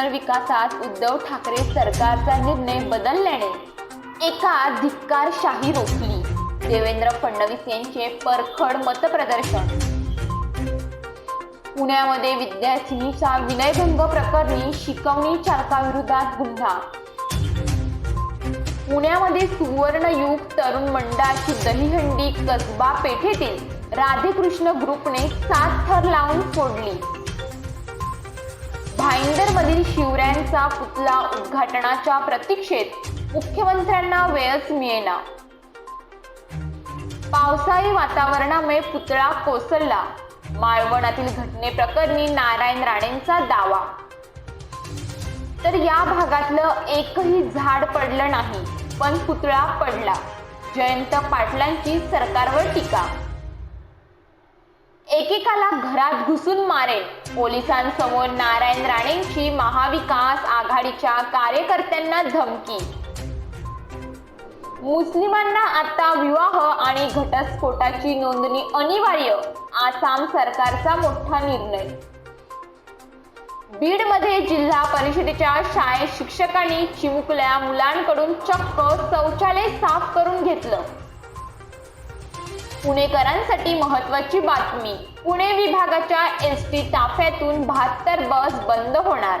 पुनर्विकासात उद्धव ठाकरे सरकारचा निर्णय बदलल्याने एका धिक्कारशाही रोखली. देवेंद्र फडणवीस यांचे परखड मतप्रदर्शन. पुण्यामध्ये विद्यार्थिनीचा विनयभंग प्रकरणी शिकवणी चालकाविरोधात गुन्हा. पुण्यामध्ये सुवर्णयुग तरुण मंडळाची दहीहंडी कसबा पेठेतील राधेकृष्ण ग्रुपने सात थर लावून फोडली. मधील शिवरायांचा पुतळा उद्घाटनाच्या प्रतीक्षेत मुख्यमंत्र्यांना वेळच मिळेना. पावसाळी वातावरणामुळे पुतळा कोसळला. माळवणातील घटनेप्रकरणी नारायण राणेंचा दावा. तर या भागातलं एकही झाड पडलं नाही पण पुतळा पडला. जयंत पाटलांची सरकारवर टीका. एकेकाला घरात घुसून मारेल. पोलिसांसमोर नारायण राणेंची महाविकास आघाडीच्या कार्यकर्त्यांना धमकी. मुस्लिमांना आता विवाह आणि घटस्फोटाची नोंदणी अनिवार्य आसाम सरकारचा मोठा निर्णय. बीडमध्ये जिल्हा परिषदेच्या शाळेत शिक्षकांनी चिमुकल्या मुलांकडून चक्क शौचालय साफ करून घेतलं. पुणेकरांसाठी महत्वाची बातमी. पुणे विभागाच्या एस टी ताफ्यातून बहात्तर बस बंद होणार.